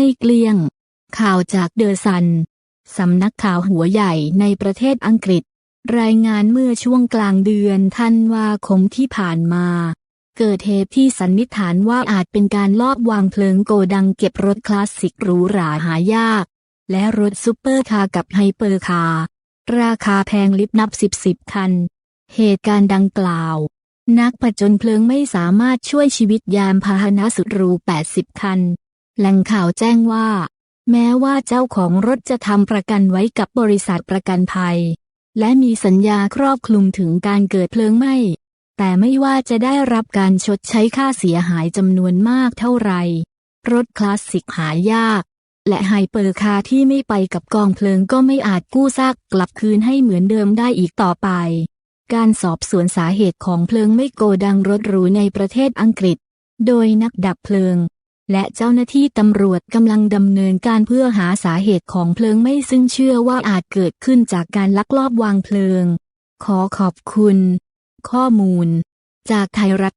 ไม่เกลี้ยง ข่าวจากเดอะซัน สำนักข่าวหัวใหญ่ในประเทศอังกฤษ รายงานเมื่อช่วงกลางเดือนธันวาคมที่ผ่านมา เกิดเหตุที่สันนิษฐานว่าอาจเป็นการลอบวางเพลิงโกดังเก็บรถคลาสสิกหรูหราหายาก และรถซูเปอร์คาร์กับไฮเปอร์คาร์ราคาแพงลิบนับสิบสิบคัน เหตุการณ์ดังกล่าว นักผจญเพลิงไม่สามารถช่วยชีวิตยานพาหนะสุดรู 80 คัน แหล่งข่าวแจ้งว่า แม้ว่าเจ้าของรถจะทำประกันไว้กับบริษัทประกันภัย และมีสัญญาครอบคลุมถึงการเกิดเพลิงไหม้แต่ไม่ว่าจะได้รับการชดใช้ค่าเสียหายจำนวนมากเท่าไหร่รถคลาสสิกหายาก และไฮเปอร์คาร์ที่ไม่ไปกับกองเพลิงก็ไม่อาจกู้ซากกลับคืนให้เหมือนเดิมได้อีกต่อไป การสอบสวนสาเหตุของเพลิงไม่โกดังรถหรูในประเทศอังกฤษ โดยนักดับเพลิง และเจ้าหน้าที่ตำรวจกำลังดำเนินการเพื่อหาสาเหตุของเพลิงไหม้ซึ่งเชื่อว่าอาจเกิดขึ้นจากการลักลอบวางเพลิง ขอขอบคุณ ข้อมูล จากไทยรัฐ